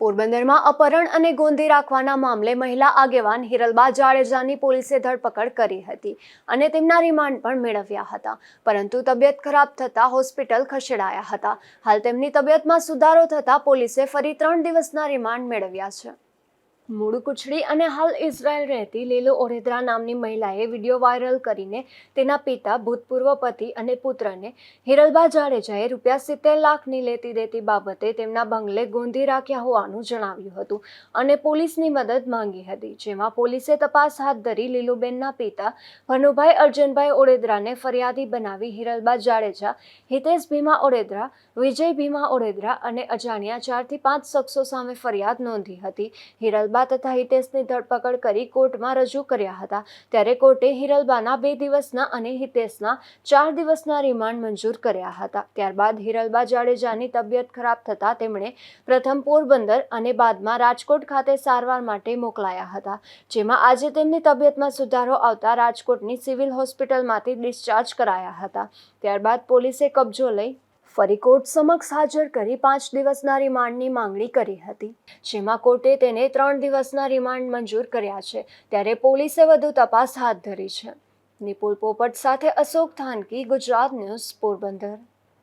પોરબંદરમાં અપહરણ અને ગોંધી રાખવાના મામલે મહિલા આગેવાન હિરલબા જાડેજાની પોલીસે ધરપકડ કરી હતી અને તેમના રિમાન્ડ પણ મેળવ્યા હતા. પરંતુ તબિયત ખરાબ થતાં હોસ્પિટલ ખસેડાયા હતા. હાલ તેમની તબિયતમાં સુધારો થતાં પોલીસે ફરી ત્રણ દિવસના રિમાન્ડ મેળવ્યા છે. મૂળ કુછડી અને હાલ ઇઝરાયલ રહેતી લીલો ઓરેદ્રા નામની મહિલાએ વીડિયો વાયરલ કરીને તેના પિતા ભૂતપૂર્વ પતિ અને પુત્રને હિરલબા જાડેજાએ રૂપિયા સિત્તેર લાખની લેતી દેતી બાબતે તેમના બંગલે ગોંધી રાખ્યા હોવાનું જણાવ્યું હતું અને પોલીસની મદદ માંગી હતી, જેમાં પોલીસે તપાસ હાથ ધરી લીલુબેનના પિતા ભનુભાઈ અર્જનભાઈ ઓડેદરાને ફરિયાદી બનાવી હિરલબા જાડેજા, હિતેશ ભીમા ઓડેદરા વિજય ભીમા ઓડેદરા અને અજાણ્યા ચારથી પાંચ શખ્સો સામે ફરિયાદ નોંધી હતી. હિરલબા તથા હિતેશની ધરપકડ કરી કોર્ટમાં રજૂ કર્યા હતા. ત્યારે કોર્ટે હિરલબાના બે દિવસના અને હિતેશના ચાર દિવસના રિમાન્ડ મંજૂર કર્યા હતા. ત્યારબાદ હિરલબા જાડેજાની તબિયત ખરાબ થતાં તેમણે પ્રથમ પોરબંદર અને બાદમાં રાજકોટ ખાતે સારવાર માટે મોકલાયા હતા. જેમાં આજે તેમની તબિયતમાં સુધારો આવતા રાજકોટની સિવિલ હોસ્પિટલમાંથી ડિસ્ચાર્જ કરાયા હતા. ત્યારબાદ પોલીસે કબજો લઈ ફરી કોર્ટ સમક્ષ હાજર કરી પાંચ દિવસના રિમાન્ડની માંગણી કરી હતી. જેમાં કોર્ટે તેને ત્રણ દિવસના રિમાન્ડ મંજૂર કર્યા છે, ત્યારે પોલીસે વધુ તપાસ હાથ ધરી છે. નિપુલ પોપટ સાથે અશોક થાનકી ગુજરાત ન્યૂઝ પોરબંદર.